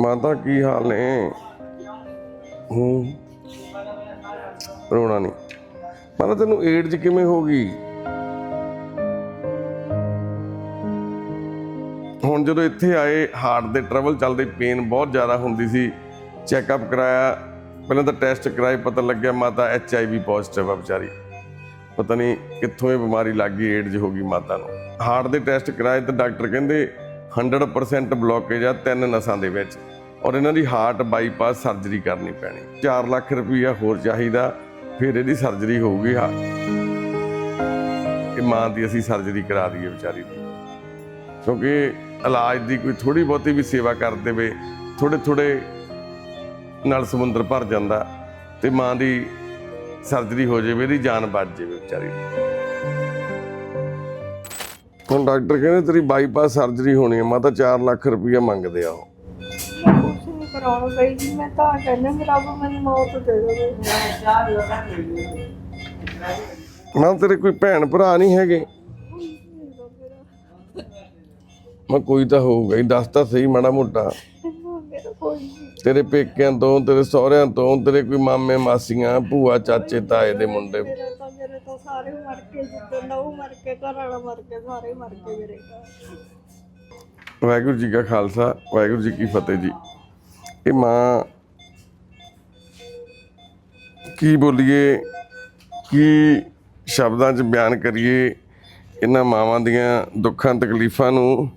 ਮਾਤਾ ਕੀ ਹਾਲ ਨੇ? ਹੂੰ। ਰੋਣਾ ਨਹੀਂ। ਮਾਤਾ, ਤੈਨੂੰ ਏਡਜ਼ ਕਿਵੇਂ ਹੋ ਗਈ? ਹੁਣ ਜਦੋਂ ਇੱਥੇ ਆਏ ਹਾਰਟ ਦੇ ਟਰਬਲ ਚੱਲਦੇ ਪੇਨ ਬਹੁਤ ਜ਼ਿਆਦਾ ਹੁੰਦੀ ਸੀ। ਚੈੱਕਅਪ ਕਰਾਇਆ। ਪਹਿਲਾਂ ਤਾਂ ਟੈਸਟ ਕਰਾਏ, ਪਤਾ ਲੱਗਿਆ ਮਾਤਾ ਐਚ ਆਈ ਵੀ ਪੋਜ਼ਿਟਿਵ ਆ ਵਿਚਾਰੀ। ਪਤਾ ਨਹੀਂ ਕਿੱਥੋਂ ਇਹ ਬਿਮਾਰੀ ਲੱਗ ਗਈ ਏਡਜ਼ ਹੋ ਗਈ ਮਾਤਾ ਨੂੰ। ਹਾਰਟ ਦੇ ਟੈਸਟ ਕਰਾਏ ਤਾਂ ਡਾਕਟਰ ਕਹਿੰਦੇ 100% ਬਲੋਕੇਜ ਆ ਤਿੰਨ ਨਸਾਂ ਦੇ ਵਿੱਚ। ਔਰ ਇਹਨਾਂ ਦੀ ਹਾਰਟ ਬਾਈਪਾਸ ਸਰਜਰੀ ਕਰਨੀ ਪੈਣੀ। 4 ਲੱਖ ਰੁਪਈਆ ਹੋਰ ਚਾਹੀਦਾ, ਫਿਰ ਇਹਦੀ ਸਰਜਰੀ ਹੋਊਗੀ ਹਾਂ ਇਹ ਮਾਂ ਦੀ ਅਸੀਂ ਸਰਜਰੀ ਕਰਾ ਦਈਏ ਵਿਚਾਰੀ ਦੀ। ਕਿਉਂਕਿ ਇਲਾਜ ਦੀ ਕੋਈ ਥੋੜੀ ਬਹੁਤੀ ਵੀ ਸੇਵਾ ਕਰ ਦੇਵੇ ਥੋੜੇ ਥੋੜੇ ਨਾਲ ਸਮੁੰਦਰ ਭਰ ਜਾਂਦਾ ਤੇ ਮਾਂ ਦੀ ਸਰਜਰੀ ਹੋ ਜਾਵੇ, ਇਹਦੀ ਜਾਨ ਬਚ ਜਾਵੇ ਵਿਚਾਰੀ ਦੀ। ਹੁਣ ਡਾਕਟਰ ਕਹਿੰਦੇ ਤੇਰੀ ਬਾਈਪਾਸ ਸਰਜਰੀ ਹੋਣੀ ਹੈ ਮਾਤਾ 4 ਲੱਖ ਰੁਪਈਆ ਮੰਗਦੇ ਆ ਉਹ। ਮੈਂ ਕੁਛ ਨਹੀਂ ਕਰਾਉਣ ਗਈ ਜੀ ਮੈਂ ਤਾਂ ਕਹਿੰਦਾ ਮੇਰਾ ਰੱਬ ਮੈਨੂੰ ਮੌਤ ਦੇ ਦੇਵੇ। ਮੈਂ ਤੇਰੇ ਕੋਈ ਭੈਣ ਭਰਾ ਨਹੀਂ ਹੈਗੇ। ਮੈਂ ਕੋਈ ਤਾਂ ਹੋਊਗਾ ਹੀ ਦੱਸ ਤਾਂ ਸਹੀ ਮਾੜਾ ਮੋਟਾ। ਤੇਰੇ ਪੇਕਿਆਂ ਤੋਂ ਤੇਰੇ ਸਹੁਰਿਆਂ ਤੋਂ ਤੇਰੇ ਕੋਈ ਮਾਮੇ ਮਾਸੀਆਂ ਭੂਆ ਚਾਚੇ ਤਾਏ ਦੇ ਮੁੰਡੇ। ਸਾਰੇ ਮਰ ਕੇ ਜਿੱਦਾਂ ਨਹੁੰ ਮਰ ਕੇ, ਘਰ ਵਾਲਾ ਮਰ ਕੇ, ਸਾਰੇ ਮਰ ਕੇ ਮੇਰੇ ਘਰ। ਵਾਹਿਗੁਰੂ ਜੀ ਕਾ ਖਾਲਸਾ, ਵਾਹਿਗੁਰੂ ਜੀ ਕੀ ਫਤਿਹ ਜੀ। ਇਹ ਮਾਂ ਕੀ ਬੋਲੀਏ, ਕੀ ਸ਼ਬਦਾਂ 'ਚ ਬਿਆਨ ਕਰੀਏ, ਇਹਨਾਂ ਮਾਵਾਂ ਦੀਆਂ ਦੁੱਖਾਂ ਤਕਲੀਫਾਂ ਨੂੰ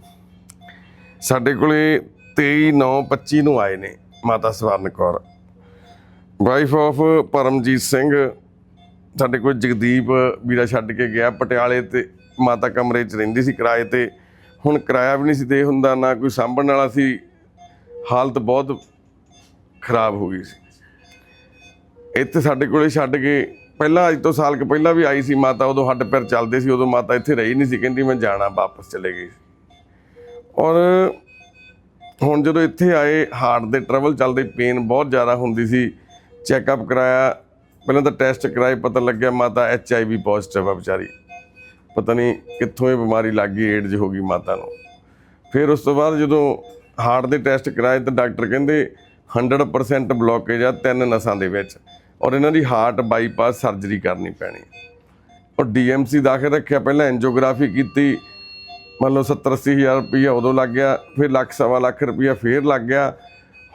ਸਾਡੇ ਕੋਲੇ 23 9 25 ਨੂੰ ਆਏ ਨੇ, ਮਾਤਾ ਸਵਰਨ ਕੌਰ। ਵਾਈਫ ਆਫ ਪਰਮਜੀਤ ਸਿੰਘ ਸਾਡੇ ਕੋਲ ਜਗਦੀਪ ਵੀਰਾ ਛੱਡ ਕੇ ਗਿਆ, ਪਟਿਆਲੇ ਤੇ ਮਾਤਾ ਕਮਰੇ 'ਚ ਰਹਿੰਦੀ ਸੀ ਕਿਰਾਏ ਤੇ। ਹੁਣ ਕਿਰਾਇਆ ਵੀ ਨਹੀਂ ਸੀ ਦੇ ਹੁੰਦਾ, ਨਾ ਕੋਈ ਸਾਂਭਣ ਵਾਲਾ ਸੀ। ਹਾਲਤ ਬਹੁਤ ਖਰਾਬ ਹੋ ਗਈ ਸੀ। ਇੱਥੇ ਸਾਡੇ ਕੋਲੇ ਛੱਡ ਕੇ, ਪਹਿਲਾਂ ਅੱਜ ਤੋਂ ਸਾਲ ਕੁ ਪਹਿਲਾਂ ਵੀ ਆਈ ਸੀ ਮਾਤਾ, ਉਦੋਂ ਹੱਡ ਪੈਰ ਚੱਲਦੇ ਸੀ, ਉਦੋਂ ਮਾਤਾ ਇੱਥੇ ਰਹੀ ਨਹੀਂ ਸੀ, ਕਹਿੰਦੀ ਮੈਂ ਜਾਣਾ, ਵਾਪਸ ਚਲੇ ਗਈ ਔਰ ਹੁਣ ਜਦੋਂ ਇੱਥੇ ਆਏ, ਹਾਰਟ ਦੇ ਟਰਬਲ ਚੱਲਦੇ ਪੇਨ ਬਹੁਤ ਜ਼ਿਆਦਾ ਹੁੰਦੀ ਸੀ। ਚੈੱਕਅਪ ਕਰਾਇਆ ਪਹਿਲਾਂ ਤਾਂ ਟੈਸਟ ਕਰਾਏ, ਪਤਾ ਲੱਗਿਆ ਮਾਤਾ ਐਚ ਆਈ ਵੀ ਪੋਜ਼ਿਟਿਵ ਆ ਵਿਚਾਰੀ। ਪਤਾ ਨਹੀਂ ਕਿੱਥੋਂ ਇਹ ਬਿਮਾਰੀ ਲੱਗ ਗਈ ਏਡਜ਼ ਹੋ ਗਈ ਮਾਤਾ ਨੂੰ। ਫਿਰ ਉਸ ਤੋਂ ਬਾਅਦ ਜਦੋਂ ਹਾਰਟ ਦੇ ਟੈਸਟ ਕਰਾਏ ਤਾਂ ਡਾਕਟਰ ਕਹਿੰਦੇ 100% ਬਲੋਕੇਜ ਆ ਤਿੰਨ ਨਸਾਂ ਦੇ ਵਿੱਚ ਔਰ ਇਹਨਾਂ ਦੀ ਹਾਰਟ ਬਾਈਪਾਸ ਸਰਜਰੀ ਕਰਨੀ ਪੈਣੀ। ਔਰ ਡੀਐਮਸੀ ਦਾਖਲ ਰੱਖਿਆ, ਪਹਿਲਾਂ ਐਂਜੀਓਗ੍ਰਾਫੀ ਕੀਤੀ, ਮੰਨ ਲਓ 70 80 ਹਜ਼ਾਰ ਰੁਪਈਆ ਉਦੋਂ ਲੱਗ ਗਿਆ, ਫਿਰ ਲੱਖ ਸਵਾ ਲੱਖ ਰੁਪਈਆ ਫੇਰ ਲੱਗ ਗਿਆ।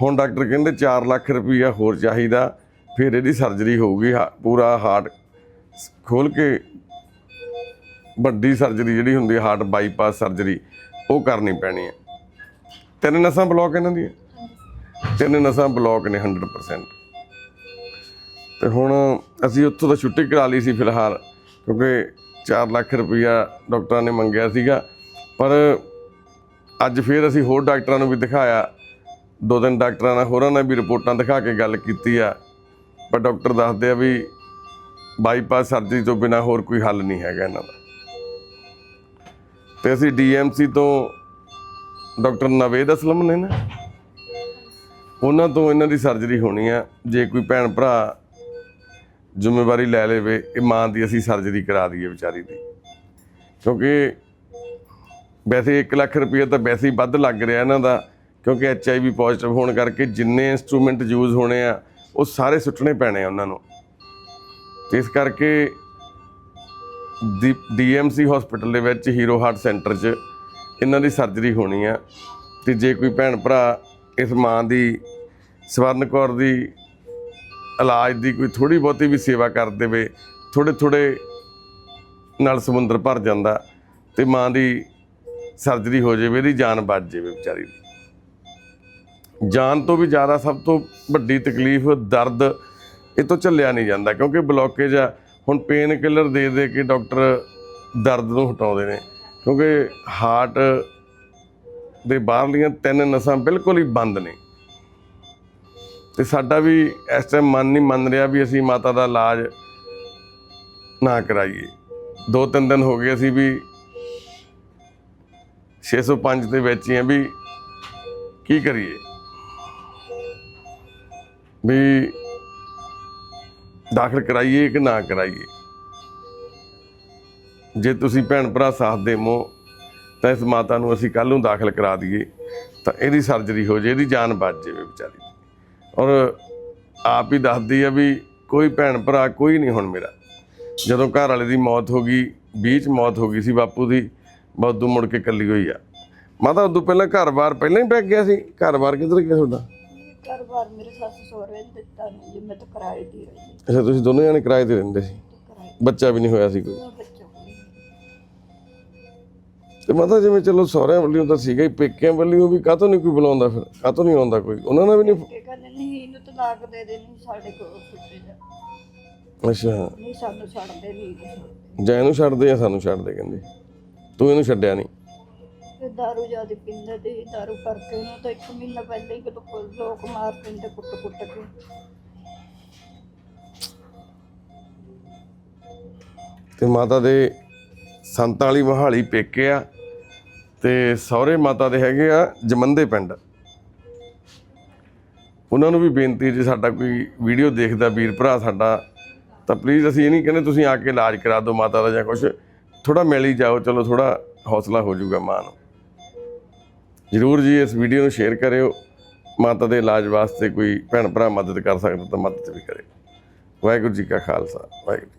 ਹੁਣ ਡਾਕਟਰ ਕਹਿੰਦੇ 4 ਲੱਖ ਰੁਪਈਆ ਹੋਰ ਚਾਹੀਦਾ। ਫਿਰ ਇਹਦੀ ਸਰਜਰੀ ਹੋਊਗੀ, ਹਾ- ਪੂਰਾ ਹਾਰਟ ਖੋਲ ਕੇ ਵੱਡੀ ਸਰਜਰੀ ਜਿਹੜੀ ਹੁੰਦੀ ਹੈ ਹਾਰਟ ਬਾਈਪਾਸ ਸਰਜਰੀ ਉਹ ਕਰਨੀ ਪੈਣੀ ਹੈ। ਤਿੰਨ ਨਸਾਂ ਬਲੌਕ ਇਹਨਾਂ ਦੀਆਂ? ਤਿੰਨ ਨਸਾਂ ਬਲੌਕ ਨੇ 100% ਤੇ ਹੁਣ ਅਸੀਂ ਉੱਥੋਂ ਤਾਂ ਛੁੱਟੀ ਕਰਾ ਲਈ ਸੀ ਫਿਲਹਾਲ, ਕਿਉਂਕਿ 4 ਲੱਖ ਰੁਪਈਆ ਡਾਕਟਰਾਂ ਨੇ ਮੰਗਿਆ ਸੀਗਾ। ਪਰ ਅੱਜ ਫੇਰ ਅਸੀਂ ਹੋਰ ਡਾਕਟਰਾਂ ਨੂੰ ਵੀ ਦਿਖਾਇਆ। ਦੋ ਤਿੰਨ ਡਾਕਟਰਾਂ ਨਾਲ, ਹੋਰਾਂ ਨਾਲ ਵੀ ਰਿਪੋਰਟਾਂ ਦਿਖਾ ਕੇ ਗੱਲ ਕੀਤੀ ਆ। ਪਰ ਡਾਕਟਰ ਦੱਸਦੇ ਆ ਵੀ ਬਾਈਪਾਸ ਸਰਜਰੀ ਤੋਂ ਬਿਨਾ ਹੋਰ ਕੋਈ ਹੱਲ ਨਹੀਂ ਹੈਗਾ ਇਹਨਾਂ ਦਾ। ਤੇ ਅਸੀਂ ਡੀਐਮਸੀ ਤੋਂ ਡਾਕਟਰ ਨਵੇਦ ਅਸਲਮ ਨੇ ਨਾ, ਉਹਨਾਂ ਤੋਂ ਇਹਨਾਂ ਦੀ ਸਰਜਰੀ ਹੋਣੀ ਆ। ਜੇ ਕੋਈ ਭੈਣ ਭਰਾ ਜ਼ਿੰਮੇਵਾਰੀ ਲੈ ਲਵੇ, ਇਹ ਮਾਂ ਦੀ ਅਸੀਂ ਸਰਜਰੀ ਕਰਾ ਦਈਏ ਵਿਚਾਰੀ ਦੀ। ਕਿਉਂਕਿ ਵੈਸੇ 1 ਲੱਖ ਰੁਪਏ ਤਾਂ ਵੈਸੇ ਹੀ ਵੱਧ ਲੱਗ ਰਿਹਾ ਇਹਨਾਂ ਦਾ, ਕਿਉਂਕਿ ਐਚ ਆਈ ਵੀ ਪੋਜ਼ਿਟਿਵ ਹੋਣ ਕਰਕੇ ਜਿੰਨੇ ਇਨਸਟਰੂਮੈਂਟ ਯੂਜ਼ ਹੋਣੇ ਆ ਉਹ ਸਾਰੇ ਸੁੱਟਣੇ ਪੈਣੇ ਆ ਉਹਨਾਂ ਨੂੰ। ਤੇ ਇਸ ਕਰਕੇ ਡੀਐਮਸੀ ਹਸਪੀਟਲ ਦੇ ਵਿੱਚ ਹੀਰੋ ਹਾਰਟ ਸੈਂਟਰ 'ਚ ਇਹਨਾਂ ਦੀ ਸਰਜਰੀ ਹੋਣੀ ਆ। ਤੇ ਜੇ ਕੋਈ ਭੈਣ ਭਰਾ ਇਸ ਮਾਂ ਦੀ, ਸਵਰਨ ਕੌਰ ਦੀ ਇਲਾਜ ਦੀ ਕੋਈ ਥੋੜੀ ਬਹੁਤੀ ਵੀ ਸੇਵਾ ਕਰ ਦੇਵੇ ਥੋੜੇ ਥੋੜੇ ਨਾਲ ਸਮੁੰਦਰ ਭਰ ਜਾਂਦਾ ਤੇ ਮਾਂ ਦੀ ਸਰਜਰੀ ਹੋ ਜਾਵੇ, ਇਹਦੀ ਜਾਨ ਬਚ ਜਾਵੇ ਵਿਚਾਰੀ ਦੀ। ਜਾਨ ਤੋਂ ਵੀ ਜ਼ਿਆਦਾ ਸਭ ਤੋਂ ਵੱਡੀ ਤਕਲੀਫ ਦਰਦ ਇਹ ਤੋਂ ਝੱਲਿਆ ਨਹੀਂ ਜਾਂਦਾ ਕਿਉਂਕਿ ਬਲੋਕੇਜ ਆ। ਹੁਣ ਪੇਨ ਕਿਲਰ ਦੇ ਦੇ ਕੇ ਡਾਕਟਰ ਦਰਦ ਨੂੰ ਹਟਾਉਂਦੇ ਨੇ। ਕਿਉਂਕਿ ਹਾਰਟ ਦੇ ਬਾਹਰਲੀਆਂ ਤਿੰਨ ਨਸਾਂ ਬਿਲਕੁਲ ਹੀ ਬੰਦ ਨੇ। ਤੇ ਸਾਡਾ ਵੀ ਇਸ ਟਾਈਮ ਮਨ ਨਹੀਂ ਮੰਨ ਰਿਹਾ ਵੀ ਅਸੀਂ ਮਾਤਾ ਦਾ ਇਲਾਜ ਨਾ ਕਰਾਈਏ। ਦੋ ਤਿੰਨ ਦਿਨ ਹੋ ਗਏ ਅਸੀਂ ਵੀ 605 ਦੇ ਵਿੱਚ ਹੀ ਆ ਵੀ ਕੀ ਕਰੀਏ? ਵੀ ਦਾਖਲ ਕਰਾਈਏ ਕਿ ਨਾ ਕਰਾਈਏ। ਜੇ ਤੁਸੀਂ ਭੈਣ ਭਰਾ ਸਾਥ ਦੇਵੋ, ਤਾਂ ਇਸ ਮਾਤਾ ਨੂੰ ਅਸੀਂ ਕੱਲ ਨੂੰ ਦਾਖਲ ਕਰਾ ਦਈਏ, ਤਾਂ ਇਹਦੀ ਸਰਜਰੀ ਹੋ ਜੇ, ਇਹਦੀ ਜਾਨ ਬਚ ਜਾਵੇ ਵਿਚਾਰੀ ਦੀ। ਔਰ ਆਪ ਹੀ ਦੱਸਦੀ ਆ ਵੀ ਕੋਈ ਭੈਣ ਭਰਾ ਕੋਈ ਨਹੀਂ ਹੁਣ ਮੇਰਾ। ਜਦੋਂ ਘਰ ਵਾਲੇ ਦੀ ਮੌਤ ਹੋ ਗਈ, ਬੀਚ ਮੌਤ ਹੋ ਗਈ ਸੀ ਬਾਪੂ ਦੀ ਬਾਦੂ ਮੁੜ ਕੇ ਇਕੱਲੀ ਹੋਈ ਆ। ਮਾਤਾ, ਉਦੋਂ ਪਹਿਲਾਂ ਘਰ-ਬਾਰ ਪਹਿਲਾਂ ਹੀ ਪੈ ਗਿਆ ਸੀ। ਘਰ-ਬਾਰ ਕਿੱਧਰ ਗਿਆ ਤੁਹਾਡਾ? ਘਰ ਬਾਰ ਮੇਰੇ ਸੱਸ ਸਹੁਰੇ ਨੇ ਦਿੱਤਾ ਨਹੀਂ ਜੀ ਮੈਂ ਤਾਂ ਕਿਰਾਏ ਦੀ ਰਹੀ ਹਾਂ। ਅੱਛਾ ਤੁਸੀਂ ਦੋਨੋਂ ਜਣੇ ਕਿਰਾਏ ਤੇ ਰਹਿੰਦੇ ਸੀ? ਕਿਰਾਏ ਬੱਚਾ ਵੀ ਨਹੀਂ ਹੋਇਆ ਸੀ ਕੋਈ? ਦਾ ਬੱਚਾ। ਤੇ ਮਾਤਾ ਜਿਵੇਂ ਚਲੋ ਸਹੁਰਿਆਂ ਵੱਲੋਂ ਤਾਂ ਸੀਗਾ ਹੀ ਪੇਕਿਆਂ ਵੱਲੋਂ ਵੀ ਕਾਹਤੋਂ ਨਹੀਂ ਕੋਈ ਬੁਲਾਉਂਦਾ ਫਿਰ? ਕਾਹਤੋਂ ਨਹੀਂ ਆਉਂਦਾ ਕੋਈ? ਉਹਨਾਂ ਨਾਲ ਵੀ ਨਹੀਂ ਇਹ ਕਹਿੰਦੇ ਨਹੀਂ ਇਹਨੂੰ ਤਲਾਕ ਦੇ ਸਾਡੇ ਕੋਲ ਜਾ। ਅੱਛਾ। ਨਹੀਂ ਸਾਨੂੰ ਛੱਡਦੇ ਨਹੀਂ। ਜਾਂ ਇਹਨੂੰ ਛੱਡਦੇ ਆ ਸਾਨੂੰ ਛੱਡਦੇ ਕਹਿੰਦੇ। ਤੂੰ ਇਹਨੂੰ ਛੱਡਿਆ ਨਹੀਂ। ਤੇ ਦਾਰੂ ਜ਼ਿਆਦਾ ਪੀਂਦੇ ਤੇ ਦਾਰੂ ਕਰਕੇ ਉਹਨੂੰ ਤਾਂ ਇੱਕ ਮਹੀਨਾ ਪਹਿਲਾਂ ਹੀ ਕਿਤੇ ਲੋਕ ਮਾਰ ਦਿੰਦੇ ਕੁੱਟ ਕੁੱਟ ਕੇ। ਤੇ ਮਾਤਾ ਦੇ ਸੰਤਾਂ ਵਾਲੀ ਮਹਾਲੀ ਪੇਕੇ ਆ ਤੇ ਸਹੁਰੇ ਮਾਤਾ ਦੇ ਹੈਗੇ ਆ ਜਮੰਦੇ ਪਿੰਡ। ਉਹਨਾਂ ਨੂੰ ਵੀ ਬੇਨਤੀ ਜੇ ਸਾਡਾ ਕੋਈ ਵੀਡੀਓ ਦੇਖਦਾ ਵੀਰ ਭਰਾ ਸਾਡਾ, ਤਾਂ ਪਲੀਜ਼ ਅਸੀਂ ਇਹ ਨਹੀਂ ਕਹਿੰਦੇ ਤੁਸੀਂ ਆ ਕੇ ਇਲਾਜ ਕਰਾ ਦਿਓ ਮਾਤਾ ਦਾ ਜਾਂ ਕੁਝ ਥੋੜਾ ਮਿਲ ਹੀ ਜਾਓ, ਚਲੋ ਥੋੜਾ ਹੌਸਲਾ ਹੋ ਜਾਊਗਾ ਮਾਂ ਨੂੰ। ਜਰੂਰ ਜੀ ਇਸ ਵੀਡੀਓ ਨੂੰ ਸ਼ੇਅਰ ਕਰਿਓ। ਮਾਤਾ ਦੇ ਇਲਾਜ ਵਾਸਤੇ ਕੋਈ ਭੈਣ ਭਰਾ ਮਦਦ ਕਰ ਸਕਦਾ ਤਾਂ ਮਦਦ ਵੀ ਕਰੇ। ਵਾਹਿਗੁਰੂ ਜੀ ਕਾ ਖਾਲਸਾ, ਵਾਹਿਗੁਰੂ ਜੀ